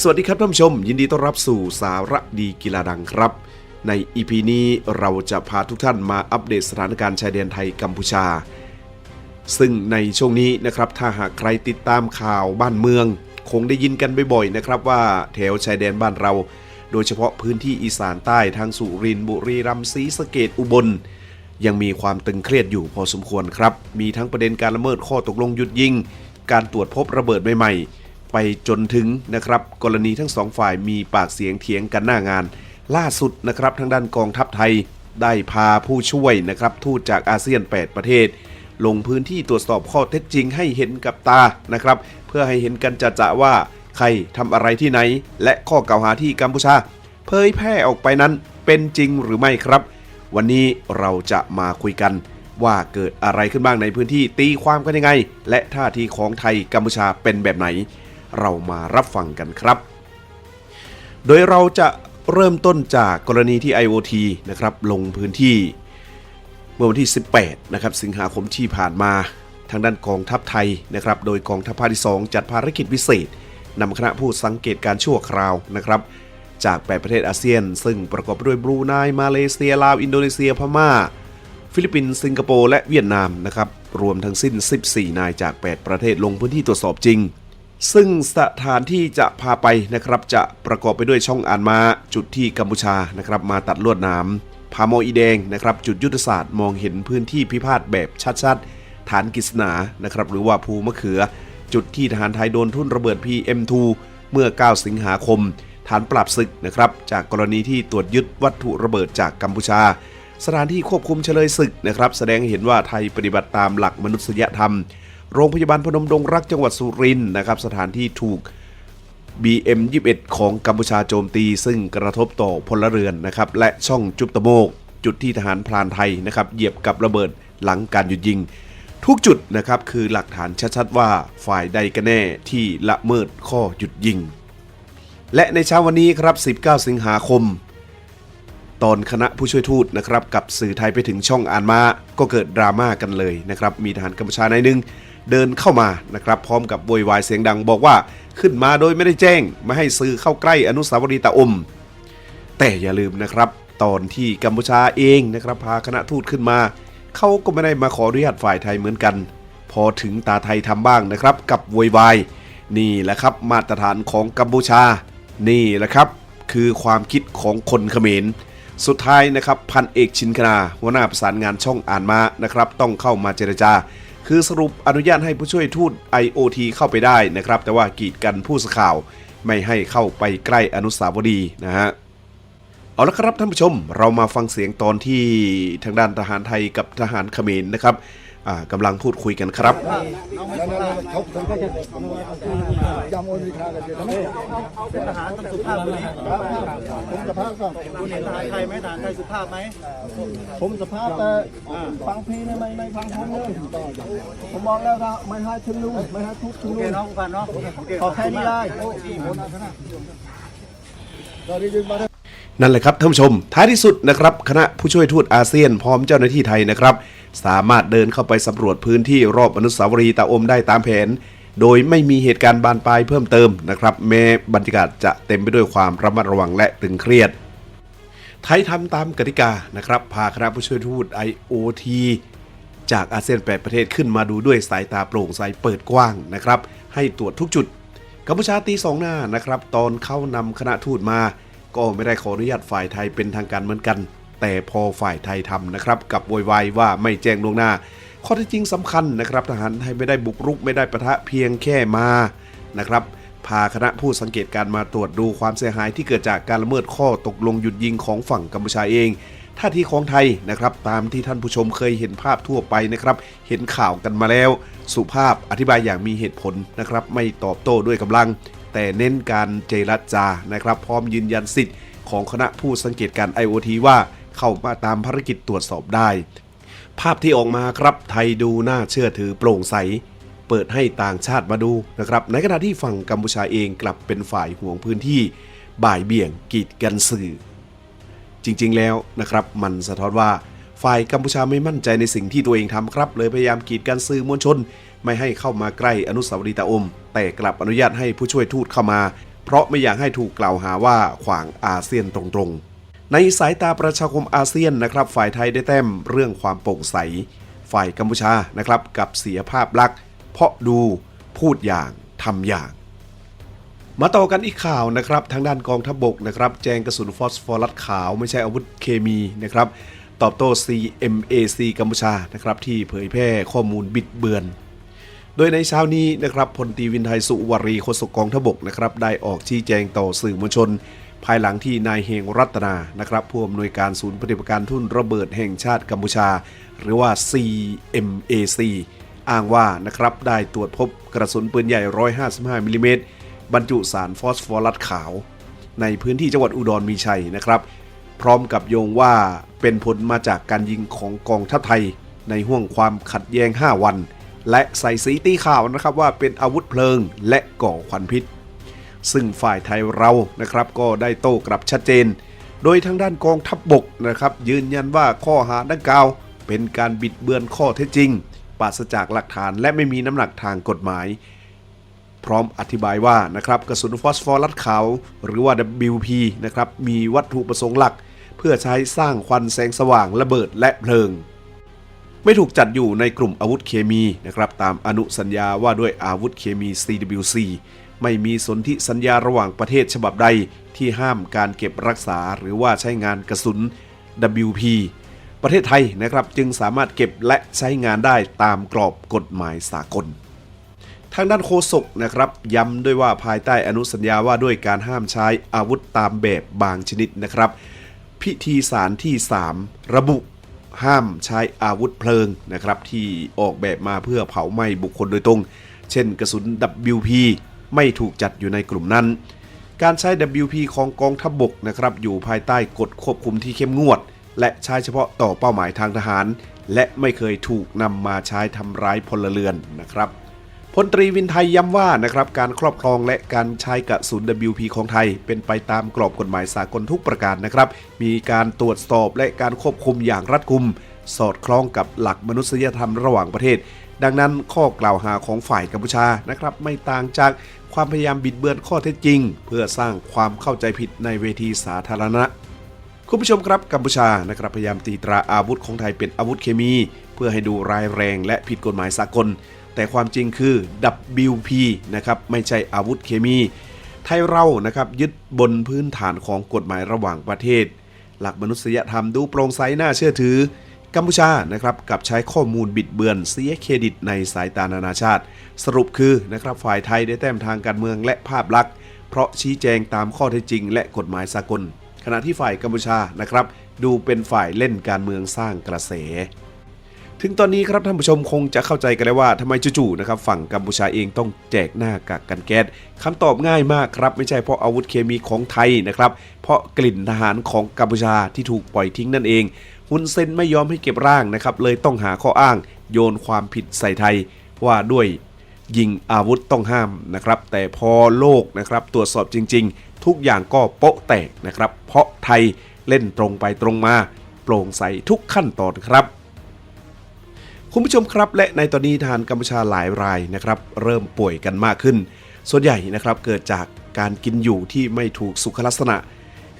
สวัสดีครับท่านผู้ชม ยินดีต้อนรับสู่สาระดีกีฬาดังครับ ใน EP นี้เราจะพาทุกท่านมาอัปเดตสถานการณ์ชายแดนไทยกัมพูชา ซึ่งในช่วงนี้นะครับถ้าหากใครติดตามข่าวบ้านเมือง คงได้ยินกันบ่อยๆนะครับว่าแถวชายแดนบ้านเรา โดยเฉพาะพื้นที่อีสานใต้ทางสุรินทร์บุรีรัมย์ศรีสะเกดอุบล ยังมีความตึงเครียดอยู่พอสมควรครับ มีทั้งประเด็นการละเมิดข้อตกลงหยุดยิง การตรวจพบระเบิดใหม่ๆ ไปจนถึงนะครับกรณีทั้งสองฝ่ายมีปากเสียงเถียงกันหน้างาน ล่าสุดนะครับทางด้านกองทัพไทยได้พาผู้ช่วยนะครับทูตจากอาเซียน 8 ประเทศ ลงพื้นที่ตรวจสอบข้อเท็จจริงให้เห็นกับตานะครับ เพื่อให้เห็นกันจะจะว่าใครทำอะไรที่ไหน และข้อกล่าวหาที่กัมพูชา เผยแพร่ออกไปนั้นเป็นจริงหรือไม่ครับ วันนี้เราจะมาคุยกัน ว่าเกิดอะไรขึ้นบ้างในพื้นที่ตีความกันยังไง และท่าทีของไทยกัมพูชาเป็นแบบไหน เรามารับฟังกันครับ โดยเราจะเริ่มต้นจากกรณีที่ IoT นะครับลงพื้นที่เมื่อวันที่ 18 นะครับ สิงหาคมที่ผ่านมาทางด้านกองทัพไทยนะครับ โดยกองทัพภาคที่ 2 จัดภารกิจพิเศษนำคณะผู้สังเกตการชั่วคราวนะครับ จาก 8 ประเทศอาเซียน ซึ่งประกอบด้วยบรูไนมาเลเซีย ลาว อินโดนีเซีย พม่า ฟิลิปปินส์ สิงคโปร์ และเวียดนามนะครับ รวมทั้งสิ้น 14 นายจาก 8 ประเทศลงพื้นที่ตรวจสอบจริง ซึ่งสถานที่จะพาไปนะครับจะประกอบไปด้วยช่องอ่านมาจุดที่กัมพูชานะครับมาตัดลวดน้ำพาโมอีแดงนะครับจุดยุทธศาสตร์มองเห็นพื้นที่พิพาทแบบชัดๆ ฐานกฤษณานะครับหรือว่าภูมะเขือ จุดที่ทหารไทยโดนทุ่นระเบิด PM2 เมื่อ 9 สิงหาคม ฐานปราบศึกนะครับจากกรณีที่ตรวจยึดวัตถุระเบิดจากกัมพูชา สถานที่ควบคุมเฉลยศึกนะครับแสดงให้เห็นว่าไทยปฏิบัติตามหลักมนุษยธรรม โรงพยาบาลพนมดงรักจังหวัดสุรินทร์นะครับ สถานที่ถูก BM21 ของกัมพูชาโจมตี ซึ่งกระทบต่อพลเรือนนะครับและช่องจุบตะโมก จุดที่ทหารพรานไทยนะครับเหยียบกับระเบิดหลังการหยุดยิง ทุกจุดนะครับคือหลักฐานชัดๆว่าฝ่ายใดกันแน่ที่ละเมิดข้อหยุดยิง และในเช้าวันนี้ครับ 19 สิงหาคม ตอนคณะผู้ช่วยทูตนะครับกับสื่อไทยไปถึงช่องอ่านมาก็เกิดดราม่ากันเลยนะครับมีทหารกัมพูชานายหนึ่ง เดินเข้ามานะครับพร้อมกับโวยวายเสียงดังบอกว่าขึ้นมาโดยไม่ได้แจ้ง ไม่ให้สื่อเข้าใกล้อนุสาวรีย์ตาอม แต่อย่าลืมนะครับตอนที่กัมพูชาเองนะครับพาคณะทูตขึ้นมา เขาก็ไม่ได้มาขออนุญาตฝ่ายไทยเหมือนกัน พอถึงตาไทยทำบ้างนะครับ กับโวยวายนี่แหละครับมาตรฐานของกัมพูชา นี่แหละครับคือความคิดของคนเขมร สุดท้ายนะครับพันเอกชินคณาหัวหน้าประสานงานช่องอ่านมานะครับ ต้องเข้ามาเจรจา คือสรุปอนุญาตให้ผู้ช่วยทูต IOT เข้าไปได้นะครับ แต่ว่ากีดกันผู้สื่อข่าวไม่ให้เข้าไปใกล้อนุสาวรีย์นะฮะเอาละครับท่านผู้ชม เรามาฟังเสียงตอนที่ทางด้านทหารไทยกับทหารเขมรนะครับ กำลังพูดคุยกันครับเขาผมก็จะยำโอนิคากันเยอะนะเป็นทหารต้องสุภาพกว่านี้ผมสภาพก็คุณเห็นทหารไทยไหมทหารไทยสุภาพไหมผมสภาพแต่ฟังพี่ไม่ไม่ฟังผมเลยผมบอกแล้วครับไม่ให้ถึงลุงไม่ให้ทุกถึงโอลุเคงเนาะคุณพันเนาะขอแค่นี้ได้ นั่นแหละครับท่านผู้ชม ท้ายที่สุดนะครับคณะผู้ช่วยทูตอาเซียนพร้อมเจ้าหน้าที่ไทยนะครับ สามารถเดินเข้าไปสำรวจพื้นที่รอบอนุสาวรีย์ตาอมได้ตามแผน โดยไม่มีเหตุการณ์บานปลายเพิ่มเติมนะครับแม้บรรยากาศจะเต็มไปด้วยความระมัดระวังและตึงเครียด ไทยทำตามกติกานะครับพาคณะผู้ช่วยทูต IOT จากอาเซียน 8 ประเทศขึ้นมาดูด้วยสายตาโปร่งใสเปิดกว้างนะครับให้ตรวจทุกจุดกัมพูชาตีสองหน้านะครับตอนเข้านำคณะทูตมา ก็ไม่ได้ขออนุญาตฝ่ายไทยเป็นทางการเหมือนกัน แต่พอฝ่ายไทยทำนะครับกับโวยวายว่าไม่แจ้งล่วงหน้า ข้อท็จจริงสำคัญนะครับ ทหารไทยไม่ได้บุกรุกไม่ได้ประทะเพียงแค่มานะครับพาคณะผู้สังเกตการมาตรวจดูความเสียหายที่เกิดจากการละเมิดข้อตกลงหยุดยิงของฝั่งกัมพูชาเองท่าทีของไทยนะครับ ตามที่ท่านผู้ชมเคยเห็นภาพทั่วไปนะครับ เห็นข่าวกันมาแล้ว สุภาพอธิบายอย่างมีเหตุผลนะครับ ไม่ตอบโต้ด้วยกำลัง แต่เน้นการเจรจานะครับ พร้อมยืนยันสิทธิ์ของคณะผู้สังเกตการ IoT ว่าเข้ามาตามภารกิจตรวจสอบได้ ภาพที่ออกมาครับไทยดูน่าเชื่อถือโปร่งใส เปิดให้ต่างชาติมาดูนะครับ ในขณะที่ฝั่งกัมพูชาเองกลับเป็นฝ่ายห่วงพื้นที่ บ่ายเบี่ยงกีดกันสื่อ จริงๆแล้วนะครับ มันสะท้อนว่า ฝ่ายกัมพูชาไม่มั่นใจในสิ่งที่ตัวเองทำครับ เลยพยายามกีดกันสื่อมวลชน ไม่ให้เข้ามาใกล้อนุสาวรีย์ตาอม แต่กลับอนุญาตให้ผู้ช่วยทูตเข้ามา เพราะไม่อยากให้ถูกกล่าวหาว่าขวางอาเซียนตรงๆ ในสายตาประชาคมอาเซียนนะครับฝ่ายไทยได้แต้มเรื่องความโปร่งใส ฝ่ายกัมพูชานะครับกับเสียภาพลักษณ์เพราะดูพูดอย่างทำอย่างมาต่อกันอีกข่าวนะครับ ทางด้านกองทัพบกนะครับ แจงกระสุนฟอสฟอรัสขาวไม่ใช่อาวุธเคมีนะครับ ตอบโต้ CMAC กัมพูชานะครับที่เผยแพร่ข้อมูลบิดเบือน โดยในเช้านี้นะครับพลตรีวินไทยสุวารีโฆษกกองทบกนะครับได้ออกชี้แจงต่อสื่อมวลชน ภายหลังที่นายเฮงรัตนานะครับผู้อำนวยการศูนย์ปฏิบัติการทุ่นระเบิดแห่งชาติกัมพูชา หรือว่า CMAC อ้างว่านะครับได้ตรวจพบกระสุนปืนใหญ่ 155มิลลิเมตรบรรจุสารฟอสฟอรัสขาว ในพื้นที่จังหวัดอุดรมีชัยนะครับ พร้อมกับโยงว่าเป็นผลมาจากการยิงของกองทัพไทย ในห่วงความขัดแย้ง 5 วัน และใส่สีตีข่าวนะครับว่าเป็นอาวุธเพลิงและก่อควันพิษ ซึ่งฝ่ายไทยเรานะครับก็ได้โต้กลับชัดเจน โดยทางด้านกองทัพบบกนะครับ ยืนยันว่าข้อหาดังกล่าวเป็นการบิดเบือนข้อเท็จจริงปราศจากหลักฐานและไม่มีน้ำหนักทางกฎหมาย พร้อมอธิบายว่านะครับกระสุนฟอสฟอรัสขาว หรือว่า WP นะครับมีวัตถุประสงค์หลัก เพื่อใช้สร้างควันแสงสว่างระเบิดและเพลิง ไม่ถูกจัดอยู่ในกลุ่มอาวุธเคมีนะครับตามอนุสัญญาว่าด้วยอาวุธเคมี CWC ไม่มีสนธิสัญญาระหว่างประเทศฉบับใดที่ห้ามการเก็บรักษาหรือว่าใช้งานกระสุน WP ประเทศไทยนะครับจึงสามารถเก็บและใช้งานได้ตามกรอบกฎหมายสากล ทางด้านโฆษกนะครับย้ำด้วยว่าภายใต้อนุสัญญาว่าด้วยการห้ามใช้อาวุธตามแบบบางชนิดนะครับ พิธีสารที่ 3 ระบุห้ามใช้อาวุธเพลิงนะครับที่ออกแบบมาเพื่อเผาไหม้บุคคลโดยตรง เช่นกระสุน WP ไม่ถูกจัดอยู่ในกลุ่มนั้น การใช้ WP ของกองทัพบบกนะครับอยู่ภายใต้กฎควบคุมที่เข้มงวด และใช้เฉพาะต่อเป้าหมายทางทหาร และไม่เคยถูกนำมาใช้ทำร้ายพลเรือนนะครับ พลตรีวินไทยย้ำว่านะครับการครอบครองและการใช้กระสุน WP ของไทย เป็นไปตามกรอบกฎหมายสากลทุกประการนะครับ มีการตรวจสอบและการควบคุมอย่างรัดกุม สอดคล้องกับหลักมนุษยธรรมระหว่างประเทศ ดังนั้นข้อกล่าวหาของฝ่ายกัมพูชานะครับไม่ต่างจากความพยายามบิดเบือนข้อเท็จจริง เพื่อสร้างความเข้าใจผิดในเวทีสาธารณะคุณผู้ชมครับกัมพูชานะครับพยายามตีตราอาวุธของไทยเป็นอาวุธเคมี เพื่อให้ดูร้ายแรงและผิดกฎหมายสากล แต่ความจริงคือ WP นะครับไม่ใช่อาวุธเคมี ไทยเรานะครับยึดบนพื้นฐานของกฎหมายระหว่างประเทศ หลักมนุษยธรรมดูโปร่งใสน่าเชื่อถือ กัมพูชานะครับกับใช้ข้อมูลบิดเบือนเสียเครดิตในสายตานานาชาติ สรุปคือนะครับฝ่ายไทยได้แต้มทางการเมืองและภาพลักษณ์ เพราะชี้แจงตามข้อเท็จจริง และกฎหมายสากล ขณะที่ฝ่ายกัมพูชานะครับดูเป็นฝ่ายเล่นการเมืองสร้างกระแส ถึงตอนนี้ครับท่านผู้ชมคงจะเข้าใจกันแล้วว่าทำไมจู่ๆนะครับฝั่งกัมพูชาเองต้องแจกหน้ากากกันแก๊สคำตอบง่ายมากครับ ไม่ใช่เพราะอาวุธเคมีของไทยนะครับ เพราะกลิ่นทหารของกัมพูชาที่ถูกปล่อยทิ้งนั่นเองฮุนเซนไม่ยอมให้เก็บร่างนะครับ เลยต้องหาข้ออ้าง โยนความผิดใส่ไทยว่าด้วยยิงอาวุธต้องห้ามนะครับ แต่พอโลกนะครับตรวจสอบจริง ๆ ทุกอย่างก็โป๊ะแตกนะครับ เพราะไทยเล่นตรงไปตรงมา โปร่งใสทุกขั้นตอนครับ คุณผู้ชมครับและในตอนนี้ทหารกัมพูชาหลายรายนะครับเริ่มป่วยกันมากขึ้น ส่วนใหญ่นะครับเกิดจากการกินอยู่ที่ไม่ถูกสุขลักษณะ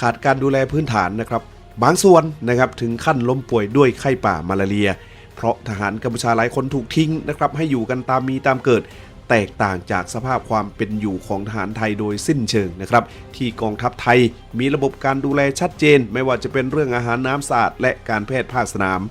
ขาดการดูแลพื้นฐานนะครับ บางส่วนนะครับถึงขั้นล้มป่วยด้วยไข้ป่ามาลาเรีย เพราะทหารกัมพูชาหลายคนถูกทิ้งนะครับให้อยู่กันตามมีตามเกิด แตกต่างจากสภาพความเป็นอยู่ของทหารไทยโดยสิ้นเชิงนะครับที่กองทัพไทยมีระบบการดูแลชัดเจน ไม่ว่าจะเป็นเรื่องอาหารน้ำสะอาดและการแพทย์ภาคสนาม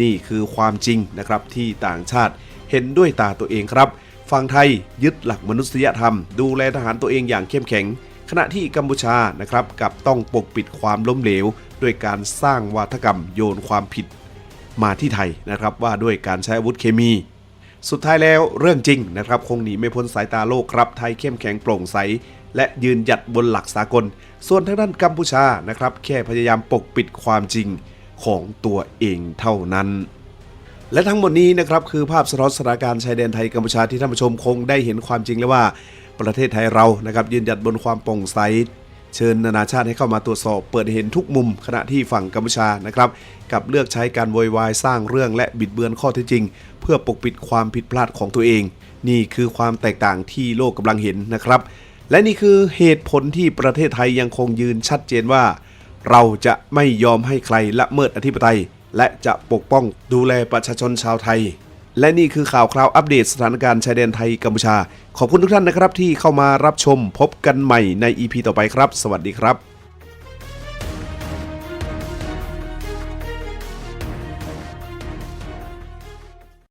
นี่คือความจริงนะครับที่ต่างชาติเห็นด้วยตาตัวเองครับ ฝั่งไทยยึดหลักมนุษยธรรม ดูแลทหารตัวเองอย่างเข้มแข็ง ขณะที่กัมพูชานะครับกับต้องปกปิดความล้มเหลวด้วยการสร้างวาทกรรมโยนความผิดมาที่ไทยนะครับว่าด้วยการใช้อาวุธเคมี สุดท้ายแล้วเรื่องจริงนะครับ คงหนีไม่พ้นสายตาโลกครับ ไทยเข้มแข็งโปร่งใส และยืนหยัดบนหลักสากล ส่วนทางด้านกัมพูชานะครับแค่พยายามปกปิดความจริง ของตัวเองเท่านั้น และทั้งหมดนี้นะครับคือภาพสะท้อนสถานการณ์ชายแดนไทยกัมพูชาที่ท่านผู้ชมคงได้เห็นความจริงแล้วว่าประเทศไทยเรานะครับยืนหยัดบนความโปร่งใสเชิญนานาชาติให้เข้ามาตรวจสอบเปิดเห็นทุกมุมขณะที่ฝั่งกัมพูชานะครับกับเลือกใช้การโวยวายสร้างเรื่องและบิดเบือนข้อเท็จจริง เพื่อปกปิดความผิดพลาดของตัวเอง นี่คือความแตกต่างที่โลกกำลังเห็นนะครับ และนี่คือเหตุผลที่ประเทศไทยยังคงยืนชัดเจนว่า เราจะไม่ยอมให้ใครละเมิดอธิปไตย และจะปกป้องดูแลประชาชนชาวไทย และนี่คือข่าวคราวอัปเดตสถานการณ์ชายแดนไทยกัมพูชา ขอบคุณทุกท่านนะครับที่เข้ามารับชมพบกันใหม่ใน EP ต่อไปครับ สวัสดีครับ